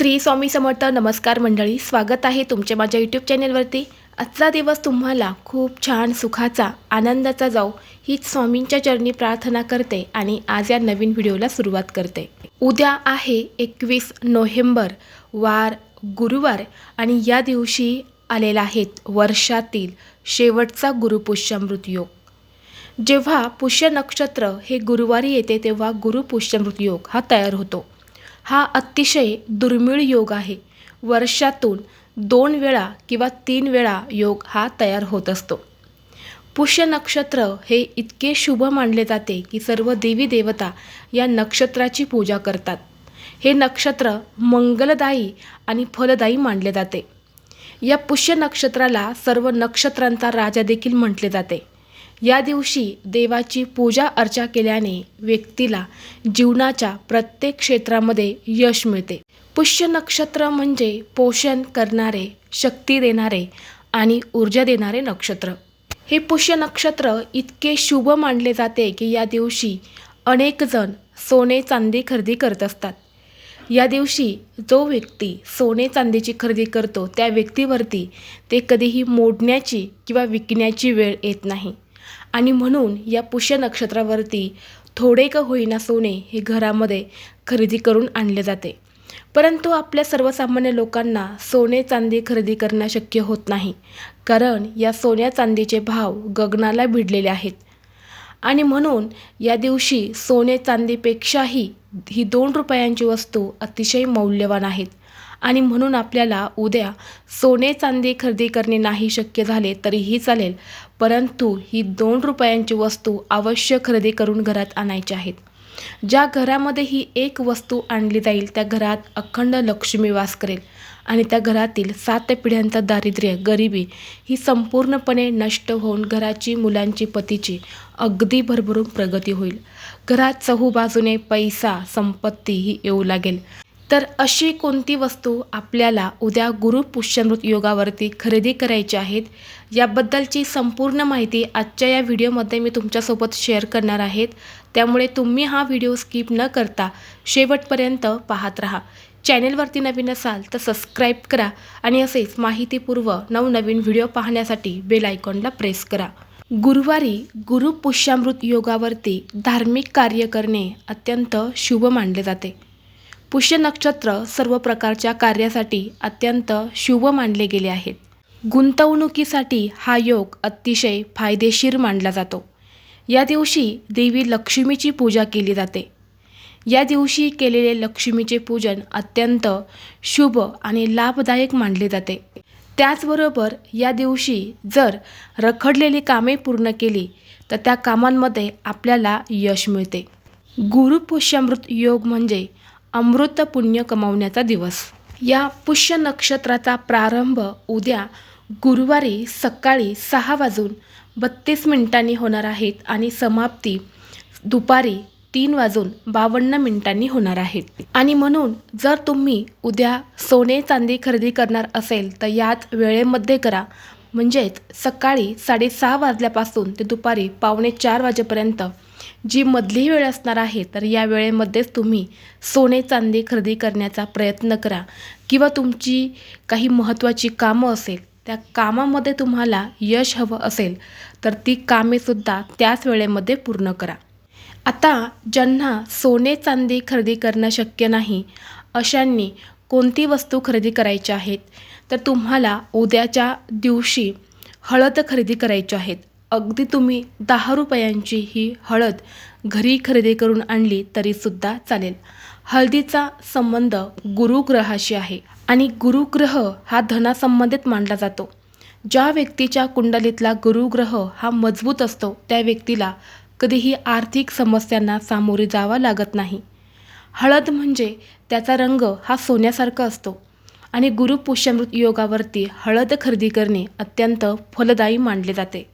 श्री स्वामी समर्थ नमस्कार मंडळी स्वागत आहे तुमचे माझ्या यूट्यूब चॅनेलवरती आजचा दिवस तुम्हाला खूप छान सुखाचा आनंदाचा जाऊ हीच स्वामींच्या चरणी प्रार्थना करते आणि आज या नवीन व्हिडिओला सुरुवात करते. उद्या आहे एकवीस नोव्हेंबर वार गुरुवार आणि या दिवशी आलेला आहेत वर्षातील शेवटचा गुरुपुष्यामृत योग जेव्हा पुष्य नक्षत्र हे गुरुवारी येते तेव्हा गुरुपुष्यमृत योग हा तयार होतो. हा अतिशय दुर्मिळ योग आहे. वर्षातून दोन वेळा किंवा तीन वेळा योग हा तयार होत असतो. पुष्य नक्षत्र हे इतके शुभ मानले जाते की सर्व देवी देवता या नक्षत्राची पूजा करतात. हे नक्षत्र मंगलदायी आणि फलदायी मानले जाते. या पुष्य नक्षत्राला सर्व नक्षत्रांचा राजा देखील म्हटले जाते. या दिवशी देवाची पूजा अर्चा केल्याने व्यक्तीला जीवनाच्या प्रत्येक क्षेत्रामध्ये यश मिळते. पुष्य नक्षत्र म्हणजे पोषण करणारे शक्ती देणारे आणि ऊर्जा देणारे नक्षत्र. हे पुष्य नक्षत्र इतके शुभ मानले जाते की या दिवशी अनेक जण सोने चांदी खरेदी करत असतात. या दिवशी जो व्यक्ती सोने चांदीची खरेदी करतो त्या व्यक्तीवरती ते कधीही मोडण्याची किंवा विकण्याची वेळ येत नाही. आणि म्हणून या पुष्य नक्षत्रावरती थोडे का होईना सोने हे घरामध्ये खरेदी करून आणले जाते. परंतु आपल्या सर्वसामान्य लोकांना सोने चांदी खरेदी करणं शक्य होत नाही कारण या सोन्या चांदीचे भाव गगनाला भिडलेले आहेत. आणि म्हणून या दिवशी सोने चांदीपेक्षाही ही दोन रुपयांची वस्तू अतिशय मौल्यवान आहेत. आणि म्हणून आपल्याला उद्या सोने चांदी खरेदी करणे नाही शक्य झाले तरीही चालेल परंतु ही दोन रुपयांची वस्तू अवश्य खरेदी करून घरात आणायची आहेत. ज्या घरामध्ये ही एक वस्तू आणली जाईल त्या घरात अखंड लक्ष्मी वास करेल आणि त्या घरातील सात पिढ्यांचं दारिद्र्य गरिबी ही संपूर्णपणे नष्ट होऊन घराची मुलांची पतीची अगदी भरभरून प्रगती होईल. घरात चहूबाजूने पैसा संपत्ती ही येऊ लागेल. तर अशी कोणती वस्तू आपल्याला उद्या गुरु पुष्यमृत योगावरती खरेदी करायची आहेत याबद्दलची संपूर्ण माहिती आजच्या या व्हिडिओमध्ये मी तुमच्यासोबत शेअर करणार आहेत. त्यामुळे तुम्ही हा व्हिडिओ स्किप न करता शेवटपर्यंत पाहत राहा. चॅनेलवरती नवीन असाल तर सबस्क्राईब करा आणि असेच माहितीपूर्व नवनवीन व्हिडिओ पाहण्यासाठी बेल आयकॉनला प्रेस करा. गुरुवारी गुरु पुष्यामृत योगावरती धार्मिक कार्य करणे अत्यंत शुभ मानले जाते. पुष्य नक्षत्र सर्व प्रकारच्या कार्यासाठी अत्यंत शुभ मानले गेले आहेत. गुंतवणुकीसाठी हा योग अतिशय फायदेशीर मानला जातो. या दिवशी देवी लक्ष्मीची पूजा केली जाते. या दिवशी केलेले लक्ष्मीचे पूजन अत्यंत शुभ आणि लाभदायक मानले जाते. त्याचबरोबर या दिवशी जर रखडलेली कामे पूर्ण केली तर त्या कामांमध्ये आपल्याला यश मिळते. गुरुपुष्यामृत योग म्हणजे अमृत पुण्य कमावण्याचा दिवस. या पुष्य नक्षत्राचा प्रारंभ उद्या गुरुवारी सकाळी सहा वाजून बत्तीस मिनिटांनी होणार आहेत आणि समाप्ती दुपारी तीन वाजून बावन्न मिनिटांनी होणार आहेत. आणि म्हणून जर तुम्ही उद्या सोने चांदी खरेदी करणार असेल तर याच वेळेमध्ये करा. म्हणजेच सकाळी साडेसहा वाजल्यापासून ते दुपारी पावणे चार वाजेपर्यंत जी मधली वेळ असणार आहे तर या वेळेमध्येच तुम्ही सोने चांदी खरेदी करण्याचा प्रयत्न करा. किंवा तुमची काही महत्त्वाची कामं असेल त्या कामामध्ये तुम्हाला यश हवं असेल तर ती कामेसुद्धा त्याच वेळेमध्ये पूर्ण करा. आता ज्यांना सोने चांदी खरेदी करणं शक्य नाही अशांनी कोणती वस्तू खरेदी करायची आहेत तर तुम्हाला उद्याच्या दिवशी हळद खरेदी करायची आहेत. अगदी तुम्ही दहा रुपयांची ही हळद घरी खरेदी करून आणली तरीसुद्धा चालेल. हळदीचा संबंध गुरुग्रहाशी आहे आणि गुरुग्रह हा धनासंबंधित मानला जातो. ज्या व्यक्तीच्या कुंडलीतला गुरुग्रह हा मजबूत असतो त्या व्यक्तीला कधीही आर्थिक समस्यांना सामोरे जावा लागत नाही. हळद म्हणजे त्याचा रंग हा सोन्यासारखा असतो आणि गुरुपुष्यमृत योगावरती हळद खरेदी करणे अत्यंत फलदायी मानले जाते.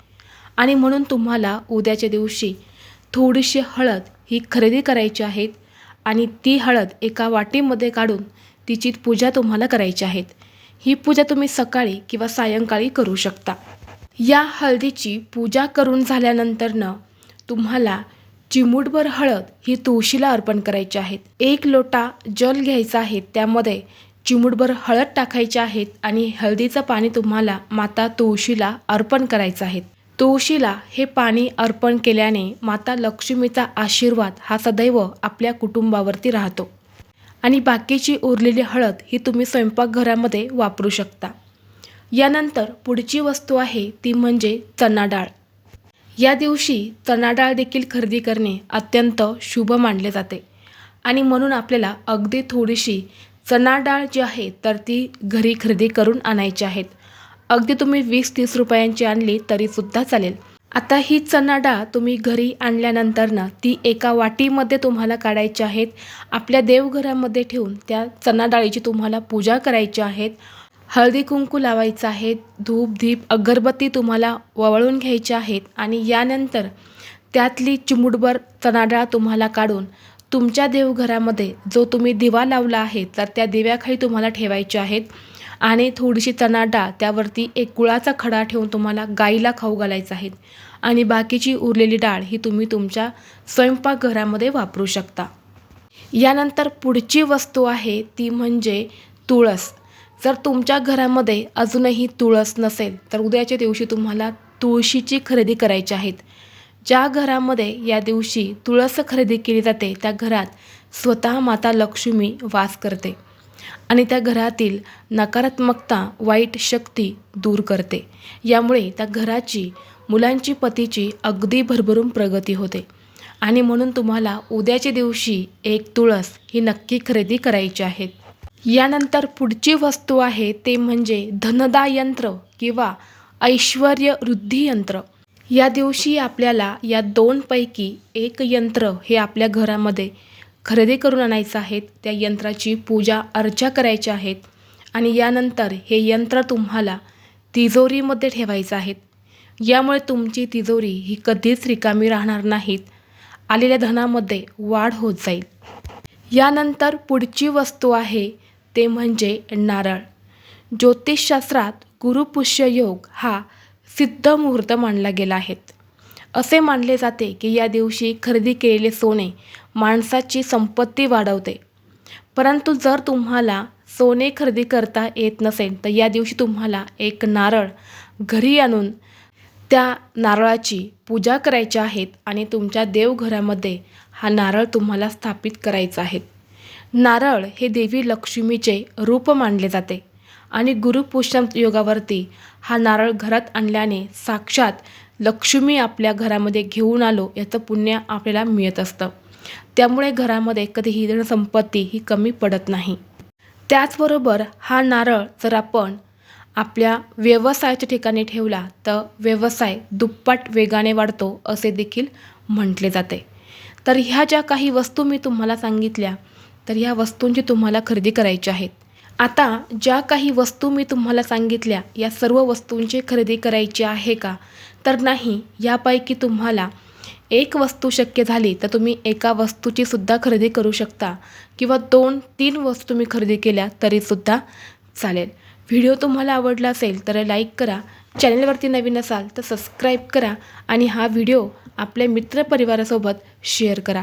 आणि म्हणून तुम्हाला उद्याच्या दिवशी थोडीशी हळद ही खरेदी करायची आहेत आणि ती हळद एका वाटीमध्ये काढून तिची पूजा तुम्हाला करायची आहेत. ही पूजा तुम्ही सकाळी किंवा सायंकाळी करू शकता. या हळदीची पूजा करून झाल्यानंतरनं तुम्हाला चिमूटभर हळद ही तुळशीला अर्पण करायची आहेत. एक लोटा जल घ्यायचा आहे त्यामध्ये चिमूटभर हळद टाकायची आहेत आणि हळदीचं पाणी तुम्हाला माता तुळशीला अर्पण करायचं आहे. तुळशीला हे पाणी अर्पण केल्याने माता लक्ष्मीचा आशीर्वाद हा सदैव आपल्या कुटुंबावरती राहतो. आणि बाकीची उरलेली हळद ही तुम्ही स्वयंपाकघरामध्ये वापरू शकता. यानंतर पुढची वस्तू आहे ती म्हणजे चणा डाळ. या दिवशी चणा डाळ देखील खरेदी करणे अत्यंत शुभ मानले जाते. आणि म्हणून आपल्याला अगदी थोडीशी चणा डाळ जी आहे तर ती घरी खरेदी करून आणायची आहेत. अगदी तुम्ही वीस तीस रुपयांची आणली तरीसुद्धा चालेल. आता ही चणा डाळ तुम्ही घरी आणल्यानंतर ना ती एका वाटीमध्ये तुम्हाला काढायची आहेत. आपल्या देवघरामध्ये ठेवून त्या चणा डाळीची तुम्हाला पूजा करायची आहेत. हळदी कुंकू लावायचं आहे धूप धीप अगरबत्ती तुम्हाला ववळून घ्यायची आहेत आणि यानंतर त्यातली चिमूटभर चणा डाळ तुम्हाला काढून तुमच्या देवघरामध्ये जो तुम्ही दिवा लावला आहे तर त्या दिव्याखाली तुम्हाला ठेवायचे आहेत. आणि थोडीशी चणा डाळ त्यावरती एक गुळाचा खडा ठेवून तुम्हाला गाईला खाऊ घालायचा आहे. आणि बाकीची उरलेली डाळ ही तुम्ही तुमच्या स्वयंपाकघरामध्ये वापरू शकता. यानंतर पुढची वस्तू आहे ती म्हणजे तुळस. जर तुमच्या घरामध्ये अजूनही तुळस नसेल तर उद्याच्या दिवशी तुम्हाला तुळशीची खरेदी करायची आहेत. ज्या घरामध्ये या दिवशी तुळस खरेदी केली जाते त्या घरात स्वतः माता लक्ष्मी वास करते. आणि त्या घरातील नकारात्मकता वाईट शक्ती दूर करते. यामुळे त्या घराची मुलांची पतीची अगदी भरभरून प्रगती होते. आणि म्हणून तुम्हाला उद्याच्या दिवशी एक तुळस ही नक्की खरेदी करायची आहे. यानंतर पुढची वस्तू आहे ते म्हणजे धनदा यंत्र किंवा ऐश्वर वृद्धी यंत्र. या दिवशी आपल्याला या दोनपैकी एक यंत्र हे आपल्या घरामध्ये खरेदी करून आणायचं आहेत त्या यंत्राची पूजा अर्चा करायच्या आहेत आणि यानंतर हे यंत्र तुम्हाला तिजोरीमध्ये ठेवायचं आहेत. यामुळे तुमची तिजोरी ही कधीच रिकामी राहणार नाहीत. आलेल्या धनामध्ये वाढ होत जाईल. यानंतर पुढची वस्तू आहे ते म्हणजे नारळ. ज्योतिषशास्त्रात गुरुपुष्य योग हा सिद्ध मुहूर्त मानला गेला आहे. असे मानले जाते की या दिवशी खरेदी केलेले सोने माणसाची संपत्ती वाढवते. परंतु जर तुम्हाला सोने खरेदी करता येत नसेल तर या दिवशी तुम्हाला एक नारळ घरी आणून त्या नारळाची पूजा करायची आहेत आणि तुमच्या देवघरामध्ये हा नारळ तुम्हाला स्थापित करायचा आहे. नारळ हे देवी लक्ष्मीचे रूप मानले जाते आणि गुरुपुष्यम योगावरती हा नारळ घरात आणल्याने साक्षात लक्ष्मी आपल्या घरामध्ये घेऊन आलो याचं पुण्य आपल्याला मिळत असतं. त्यामुळे घरामध्ये कधीही धनसंपत्ती ही कमी पडत नाही. त्याचबरोबर हा नारळ जर आपण आपल्या व्यवसायाच्या ठिकाणी ठेवला तर व्यवसाय दुप्पट वेगाने वाढतो असे देखील म्हटले जाते. तर ह्या ज्या काही वस्तू मी तुम्हाला सांगितल्या तर ह्या वस्तूंची तुम्हाला खरेदी करायची आहेत. आता ज्या काही वस्तू मी तुम्हाला सांगितल्या या सर्व वस्तूंची खरेदी करायची आहे का? तर नाही यापैकी तुम्हाला एक वस्तू शक्य झाली तर तुम्ही एका वस्तूची सुद्धा खरेदी करू शकता. किंवा दोन तीन वस्तू मी खरेदी केल्या तरीसुद्धा चालेल. व्हिडिओ तुम्हाला आवडला असेल तर लाईक करा. चॅनलवरती नवीन असाल तर सबस्क्राईब करा. आणि हा व्हिडिओ आपल्या मित्रपरिवारासोबत शेअर करा.